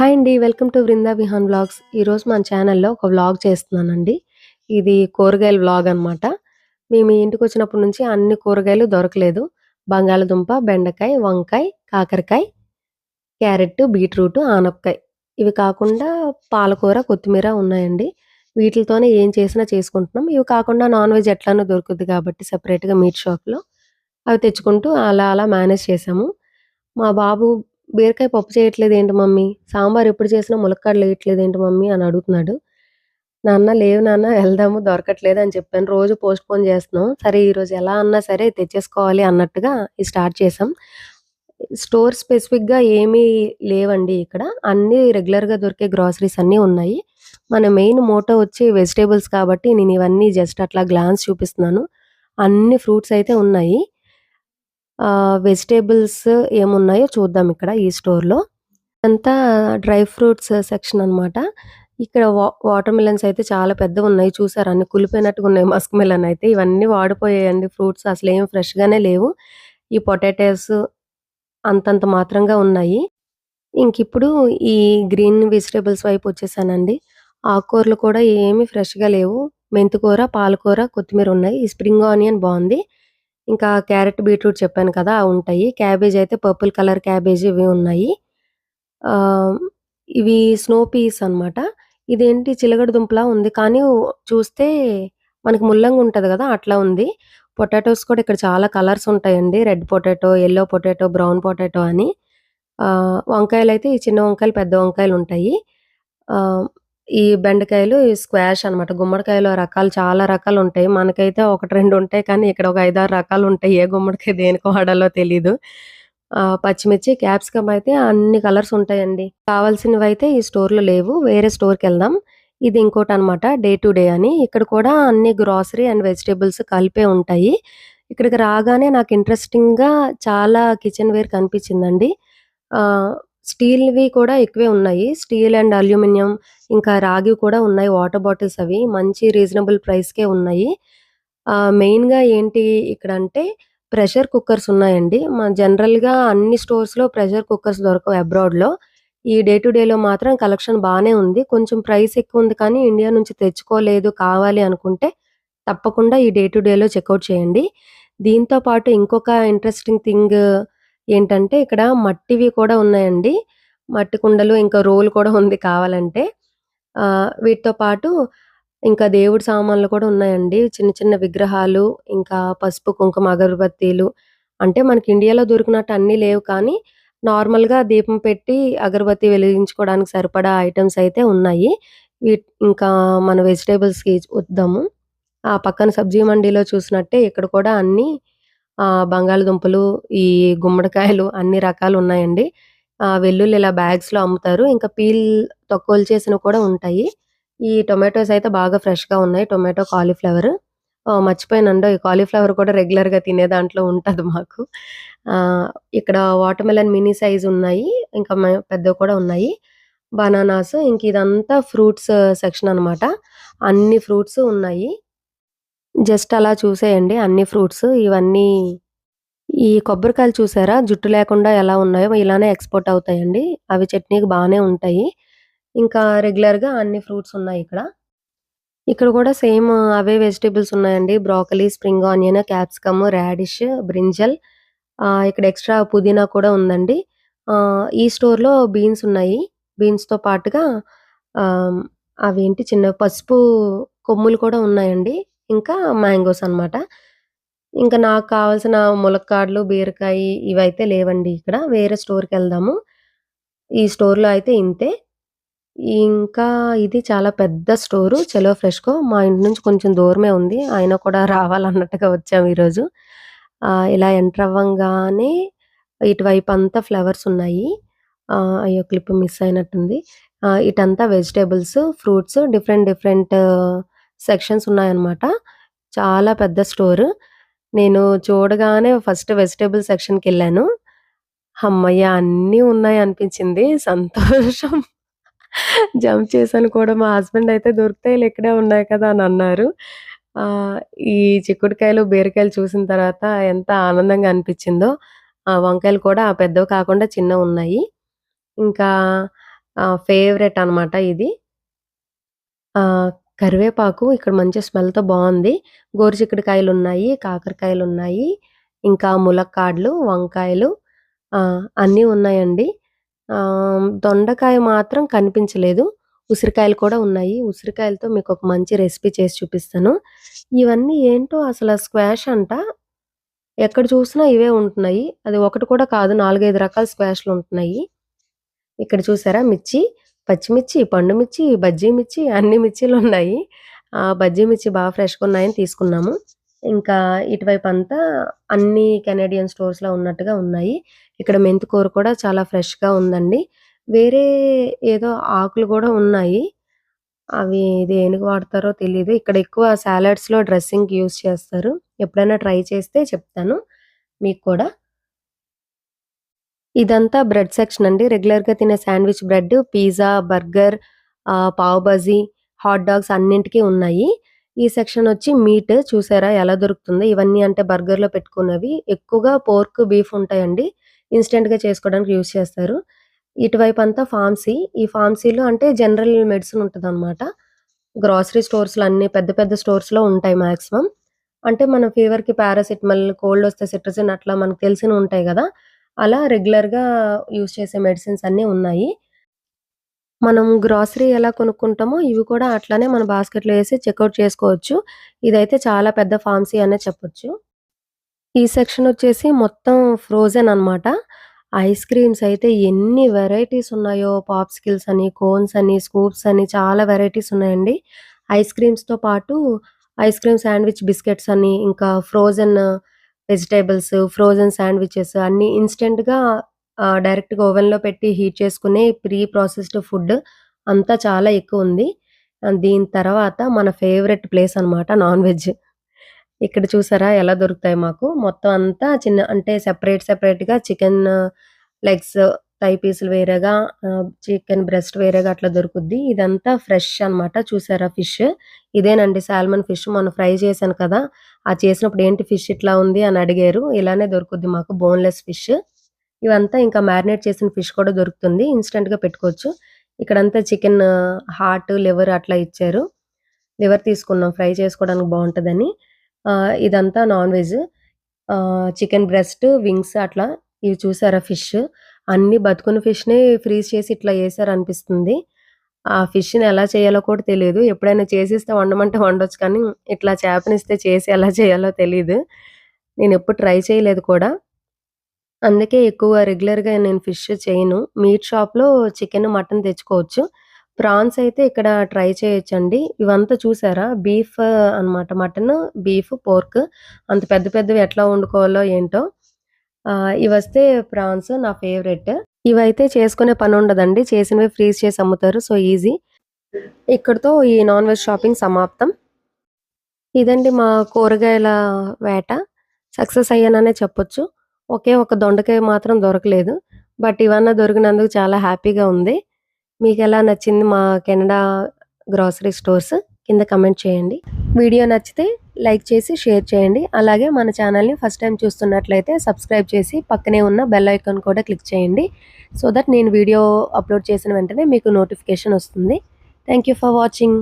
Hi అండి. Welcome to Vrinda Vihaan vlogs. ఈరోజు మన ఛానల్‌లో ఒక వ్లాగ్ చేస్తున్నానండి. ఇది కూరగాయల వ్లాగ్ అనమాట. మేము ఇంటికి వచ్చినప్పటి నుంచి అన్ని కూరగాయలు దొరకలేదు. బంగాళదుంప, బెండకాయ, వంకాయ, కాకరకాయ, క్యారెట్, బీట్రూట్, ఆనపకాయ. ఇవి కాకుండా పాలకూర, కొత్తిమీర ఉన్నాయండి. వీటితోనే ఏం చేసినా చేసుకుంటున్నాం. ఇవి కాకుండా నాన్ వెజ్ ఎట్లానో దొరుకుద్ది కాబట్టి సపరేట్గా మీట్ షాప్‌లో అవి తెచ్చుకుంటూ అలా అలా మేనేజ్ చేశాము. మా బాబు "బీరకాయ పప్పు చేయట్లేదు ఏంటి మమ్మీ? సాంబార్ ఎప్పుడు చేసినా ములక్కాడలు ఏంటి మమ్మీ?" అని అడుగుతున్నాడు. నాన్న లేవు నాన్న వెళ్దాము దొరకట్లేదు అని చెప్పాను. రోజు పోస్ట్‌పోన్ చేస్తున్నాం. సరే ఈరోజు ఎలా అన్నా సరే తెచ్చేసుకోవాలి అన్నట్టుగా ఇది స్టార్ట్ చేశాం. స్టోర్ స్పెసిఫిక్‌గా ఏమీ లేవండి ఇక్కడ. అన్నీ రెగ్యులర్‌గా దొరికే గ్రోసరీస్ అన్నీ ఉన్నాయి. మన మెయిన్ మోటో వచ్చి వెజిటేబుల్స్ కాబట్టి నేను ఇవన్నీ జస్ట్ అట్లా గ్లాన్స్ చూపిస్తున్నాను. అన్ని ఫ్రూట్స్ అయితే ఉన్నాయి. వెజిటేబుల్స్ ఏమున్నాయో చూద్దాం ఇక్కడ ఈ స్టోర్‌లో. అంతా డ్రై ఫ్రూట్స్ సెక్షన్ అనమాట. ఇక్కడ వా వాటర్ మిలన్స్ అయితే చాలా పెద్దవున్నాయి. చూసారా అన్ని కులిపోయినట్టుగా ఉన్నాయి మస్క్ మిలన్ అయితే. ఇవన్నీ వాడిపోయాయండి ఫ్రూట్స్ అసలు ఏం ఫ్రెష్‌గానే లేవు. ఈ పొటాటోస్ అంతంత మాత్రంగా ఉన్నాయి. ఇంకిప్పుడు ఈ గ్రీన్ వెజిటేబుల్స్ వైపు వచ్చేసానండి. ఆకుకూరలు కూడా ఏమి ఫ్రెష్‌గా లేవు. మెంతికూర, పాలకూర, కొత్తిమీర ఉన్నాయి. ఈ స్ప్రింగ్ ఆనియన్ బాగుంది ఇంకా క్యారెట్, బీట్రూట్ చెప్పాను కదా! ఉంటాయి. క్యాబేజ్ అయితే పర్పుల్ కలర్ క్యాబేజ్ ఇవి ఉన్నాయి. ఇవి స్నో పీస్ అనమాట. ఇదేంటి చిలగడ దుంపలా ఉంది. కానీ చూస్తే మనకి ముల్లంగా ఉంటుంది కదా అట్లా ఉంది. పొటాటోస్ కూడా ఇక్కడ చాలా కలర్స్ ఉంటాయండి. Red potato, yellow potato, brown potato అని. వంకాయలు అయితే ఈ చిన్న వంకాయలు, పెద్ద వంకాయలు ఉంటాయి. ఈ బెండకాయలు ఈ స్క్వాష్ అనమాట. గుమ్మడికాయలో రకాలు చాలా రకాలు ఉంటాయి మనకైతే 1, 2 ఉంటాయి కానీ ఇక్కడ ఒక ఐదారు రకాలు ఉంటాయి ఏ గుమ్మడికాయ దేనికి వాడాలో తెలీదు. పచ్చిమిర్చి, క్యాప్సికమ్ అయితే అన్ని కలర్స్ ఉంటాయండి. కావాల్సినవి అయితే ఈ స్టోర్‌లో లేవు. వేరే స్టోర్‌కెళ్దాం. ఇది ఇంకోటనమాట డే టు డే అని. ఇక్కడ కూడా అన్ని గ్రోసరీ అండ్ వెజిటేబుల్స్ కలిపే ఉంటాయి. ఇక్కడికి రాగానే నాకు ఇంట్రెస్టింగ్‌గా చాలా కిచెన్ వేర్ కనిపించిందండి. స్టీల్‌వి కూడా ఎక్కువే ఉన్నాయి. స్టీల్ అండ్ అల్యూమినియం ఇంకా రాగి కూడా ఉన్నాయి. వాటర్ బాటిల్స్ అవి. మంచి రీజనబుల్ ప్రైస్‌కే ఉన్నాయి. మెయిన్‌గా ఏంటి ఇక్కడ అంటే ప్రెషర్ కుక్కర్స్ ఉన్నాయండి. మన జనరల్‌గా అన్ని స్టోర్స్‌లో ప్రెషర్ కుక్కర్స్ దొరకవు అబ్రాడ్‌లో. ఈ డే టు డేలో మాత్రం కలెక్షన్ బాగానే ఉంది. కొంచెం ప్రైస్ ఎక్కువ ఉంది కానీ ఇండియా నుంచి తెచ్చుకోలేదు కావాలి అనుకుంటే తప్పకుండా ఈ డే టు డేలో చెక్అవుట్ చేయండి. దీంతో పాటు ఇంకొక ఇంట్రెస్టింగ్ థింగ్ ఏంటంటే ఇక్కడ మట్టివి కూడా ఉన్నాయండి. మట్టి కుండలు ఇంకా రోలు కూడా ఉంది కావాలంటే. వీటితో పాటు ఇంకా దేవుడి సామాన్లు కూడా ఉన్నాయండి. చిన్న చిన్న విగ్రహాలు, ఇంకా పసుపు, కుంకుమ, అగరబత్తీలు అంటే మనకి ఇండియాలో దొరికినట్టు అన్నీ లేవు కానీ నార్మల్‌గా దీపం పెట్టి అగరబత్తి వెలిగించుకోవడానికి సరిపడా ఐటమ్స్ అయితే ఉన్నాయి. వీట్ ఇంకా మన వెజిటేబుల్స్కి వద్దాము. ఆ పక్కన సబ్జీ మండీలో చూసినట్టే ఇక్కడ కూడా అన్నీ బంగాళదుంపలు, ఈ గుమ్మడికాయలు అన్ని రకాలు ఉన్నాయండి వెల్లుల్లి ఇలా బ్యాగ్స్‌లో అమ్ముతారు. ఇంకా పీల్ తొక్కలు చేసినవి కూడా ఉంటాయి. ఈ టొమాటోస్ అయితే బాగా ఫ్రెష్‌గా ఉన్నాయి. Tomato, cauliflower. మర్చిపోయినండో ఈ కాలీఫ్లవర్ కూడా రెగ్యులర్‌గా తినే దాంట్లో ఉంటుంది మాకు. ఇక్కడ వాటర్ మిలన్ మినీ సైజ్ ఉన్నాయి. ఇంకా పెద్దవి కూడా ఉన్నాయి. బనానాస్ ఇంక ఇదంతా ఫ్రూట్స్ సెక్షన్ అనమాట. అన్ని ఫ్రూట్స్ ఉన్నాయి. జస్ట్ అలా చూసేయండి అన్ని ఫ్రూట్స్. ఇవన్నీ ఈ కొబ్బరికాయలు చూసారా? జుట్టు లేకుండా ఎలా ఉన్నాయో ఇలానే ఎక్స్‌పోర్ట్ అవుతాయండి. అవి చట్నీకి బాగానే ఉంటాయి. ఇంకా రెగ్యులర్‌గా అన్ని ఫ్రూట్స్ ఉన్నాయి ఇక్కడ. ఇక్కడ కూడా సేమ్ అవే వెజిటేబుల్స్ ఉన్నాయండి. Broccoli spring onion, capsicum, radish, brinjal ఇక్కడ ఎక్స్‌ట్రా పుదీనా కూడా ఉందండి. ఈ స్టోర్‌లో బీన్స్ ఉన్నాయి. బీన్స్‌తో పాటుగా అవేంటి చిన్న పసుపు కొమ్ములు కూడా ఉన్నాయండి. ఇంకా మ్యాంగోస్ అనమాట. ఇంకా నాకు కావాల్సిన ములక్కాడలు, బీరకాయ ఇవైతే లేవండి ఇక్కడ. వేరే స్టోర్‌కెళ్దాము. ఈ స్టోర్‌లో అయితే ఇంతే. ఇంకా ఇది చాలా పెద్ద స్టోరు. చలో ఫ్రెష్‌కో మా ఇంటి నుంచి కొంచెం దూరమే ఉంది. ఆయన కూడా రావాలన్నట్టుగా వచ్చాము ఈరోజు. ఇలా ఎంటర్ అవ్వంగానే ఇటువైపంతా ఫ్లవర్స్ ఉన్నాయి. అయ్యో! క్లిప్ మిస్ అయినట్టుంది. ఇటంతా vegetables fruits different different sections ఉన్నాయన్నమాట. చాలా పెద్ద స్టోర్ నేను చూడగానే ఫస్ట్ వెజిటేబుల్ సెక్షన్కి వెళ్ళాను అమ్మయ్య అన్నీ ఉన్నాయి అనిపించింది. సంతోషం. జంప్ చేశాను కూడా. మా హస్బెండ్ అయితే దొరుకుతాయిలు ఇక్కడే ఉన్నాయి కదా!" అని అన్నారు. ఈ చిక్కుడుకాయలు, బీరకాయలు చూసిన తర్వాత ఎంత ఆనందంగా అనిపించిందో. ఆ వంకాయలు కూడా పెద్దవి కాకుండా చిన్నవున్నాయి. ఇంకా ఫేవరెట్ అనమాట ఇది. కరివేపాకు ఇక్కడ మంచి స్మెల్‌తో బాగుంది గోరుచిక్కుడుకాయలు ఉన్నాయి కాకరకాయలు ఉన్నాయి ఇంకా ములక్కాడలు, వంకాయలు అన్నీ ఉన్నాయండి. దొండకాయ మాత్రం కనిపించలేదు. ఉసిరికాయలు కూడా ఉన్నాయి. ఉసిరికాయలతో మీకు ఒక మంచి రెసిపీ చేసి చూపిస్తాను. ఇవన్నీ ఏంటో అసలు స్క్వాష్ అంట. ఎక్కడ చూసినా ఇవే ఉంటున్నాయి. అది ఒకటి కూడా కాదు నాలుగైదు రకాల స్క్వాష్లు ఉంటున్నాయి ఇక్కడ చూసారా మిర్చి, పచ్చిమిర్చి, పండు మిర్చి, బజ్జీ మిర్చి అన్ని మిర్చీలున్నాయి. ఆ బజ్జీ మిర్చి బాగా ఫ్రెష్గా ఉన్నాయని తీసుకున్నాము. ఇంకా ఇటువైపు అంతా అన్ని కెనేడియన్ స్టోర్స్‌లో ఉన్నట్టుగా ఉన్నాయి. ఇక్కడ మెంతికూర కూడా చాలా ఫ్రెష్‌గా ఉందండి. వేరే ఏదో ఆకులు కూడా ఉన్నాయి. అవి దేనికి వాడతారో తెలియదు ఇక్కడ ఎక్కువ సాలడ్స్‌లో డ్రెస్సింగ్‌కి యూజ్ చేస్తారు. ఎప్పుడైనా ట్రై చేస్తే చెప్తాను మీకు కూడా. ఇదంతా బ్రెడ్ సెక్షన్ అండి. రెగ్యులర్‌గా తినే శాండ్‌విచ్ బ్రెడ్, పిజ్జా, బర్గర్, ఆహ్, పావ్ బాజీ, హాట్ డాగ్స్ అన్నింటికి ఉన్నాయి. ఈ సెక్షన్ వచ్చి మీట్ చూసారా ఎలా దొరుకుతుందో. ఇవన్నీ అంటే బర్గర్‌లో పెట్టుకున్నవి. ఎక్కువగా పోర్క్, బీఫ్ ఉంటాయండి. ఇన్స్టెంట్గా చేసుకోవడానికి యూజ్ చేస్తారు. ఇటువైపు అంతా ఫార్మసీ. ఈ ఫార్మసీలో అంటే జనరల్ మెడిసిన్ ఉంటదనమాట. గ్రోసరీ స్టోర్స్‌లో అన్ని పెద్ద పెద్ద స్టోర్స్‌లో ఉంటాయి మ్యాక్సిమం అంటే మన ఫీవర్‌కి పారాసిటమాల్, కోల్డ్ వస్తే సిట్రజిన్ అట్లా మనకు తెలిసిన ఉంటాయి కదా అలా రెగ్యులర్‌గా యూజ్ చేసే మెడిసిన్స్ అన్నీ ఉన్నాయి. మనం గ్రోసరీ ఎలా కొనుక్కుంటామో ఇవి కూడా అట్లానే మన బాస్కెట్‌లో వేసి చెక్అవుట్ చేసుకోవచ్చు. ఇదైతే చాలా పెద్ద ఫార్మసీ అనే చెప్పొచ్చు. ఈ సెక్షన్ వచ్చేసి మొత్తం ఫ్రోజెన్ అనమాట. ఐస్ క్రీమ్స్ అయితే ఎన్ని వెరైటీస్ ఉన్నాయో పాప్స్కిల్స్ అని, కోన్స్ అని, స్కూప్స్ అని చాలా వెరైటీస్ ఉన్నాయండి. ఐస్ క్రీమ్స్‌తో పాటు ఐస్ క్రీమ్ శాండ్‌విచ్ బిస్కెట్స్ అని, ఇంకా ఫ్రోజెన్ వెజిటేబుల్స్ ఫ్రోజెన్ శాండ్‌విచెస్ అన్నీ ఇన్స్టెంట్గా డైరెక్ట్‌గా ఓవెన్‌లో పెట్టి హీట్ చేసుకునే ప్రీ ప్రాసెస్డ్ ఫుడ్ అంతా చాలా ఎక్కువ ఉంది దీని తర్వాత మన ఫేవరెట్ ప్లేస్ అనమాట నాన్ వెజ్. ఇక్కడ చూసారా ఎలా దొరుకుతాయి మాకు. మొత్తం అంతా చిన్న అంటే సెపరేట్ సెపరేట్‌గా చికెన్ లెగ్స్, థై పీసులు వేరేగా, చికెన్ బ్రెస్ట్ వేరేగా అట్లా దొరుకుద్ది. ఇదంతా ఫ్రెష్ అనమాట. చూసారా ఫిష్. ఇదేనండి సాల్మన్ ఫిష్ మొన్న ఫ్రై చేశాను కదా! ఆ చేసినప్పుడు ఏంటి ఫిష్ ఇట్లా ఉంది అని అడిగారు. ఇలానే దొరుకుద్ది మాకు బోన్‌లెస్ ఫిష్. ఇవంతా ఇంకా మ్యారినేట్ చేసిన ఫిష్ కూడా దొరుకుతుంది. ఇన్స్టెంట్గా పెట్టుకోవచ్చు. ఇక్కడంతా చికెన్ హార్ట్, లివర్ అట్లా ఇచ్చారు. లివర్ తీసుకున్నాం ఫ్రై చేసుకోవడానికి బాగుంటుందని ఇదంతా non veg. Chicken breast, wings అట్లా ఇవి చూసారా ఫిష్. అన్ని బతుకున్న ఫిష్‌ని ఫ్రీజ్ చేసి ఇట్లా ఏసారనిపిస్తుంది. ఆ ఫిష్‌ని ఎలా చేయాలో కూడా తెలియదు ఎప్పుడైనా చేసిస్తే వండమంటే వండొచ్చు కానీ ఇట్లా చేపనిస్తే చేసి ఎలా చేయాలో తెలియదు నేను ఎప్పుడు ట్రై చేయలేదు కూడా. అందుకే ఎక్కువ రెగ్యులర్‌గా నేను ఫిష్ చేయను. మీట్ షాప్‌లో చికెన్, మటన్ తెచ్చుకోవచ్చు. ప్రాన్స్ అయితే ఇక్కడ ట్రై చేయొచ్చండి. ఇవంతా చూసారా బీఫ్ అనమాట. మటన్ బీఫ్, పోర్క్ అంత పెద్ద పెద్దవి ఎట్లా వండుకోవాలో ఏంటో. ఇవి వస్తే ప్రాన్స్ నా ఫేవరెట్. ఇవైతే చేసుకునే పని ఉండదండి చేసినవి ఫ్రీజ్ చేసి అమ్ముతారు. So, easy. ఇక్కడతో ఈ నాన్ వెజ్ షాపింగ్ సమాప్తం. ఇదండి మా కూరగాయల వేట. సక్సెస్ అయ్యాననే చెప్పొచ్చు. ఒకే ఒక దొండకాయ మాత్రం దొరకలేదు. బట్ ఇవన్నీ దొరికినందుకు చాలా హ్యాపీగా ఉంది. మీకు ఎలా నచ్చింది మా కెనడా గ్రోసరీ స్టోర్స్? కింద కమెంట్ చేయండి. వీడియో నచ్చితే లైక్ చేసి షేర్ చేయండి. అలాగే మన ఛానల్‌ని ఫస్ట్ టైం చూస్తున్నట్లయితే సబ్స్క్రైబ్ చేసి పక్కనే ఉన్న బెల్ ఐకాన్ కూడా క్లిక్ చేయండి. సో దట్ నేను వీడియో అప్‌లోడ్ చేసిన వెంటనే మీకు నోటిఫికేషన్ వస్తుంది. Thank you for watching.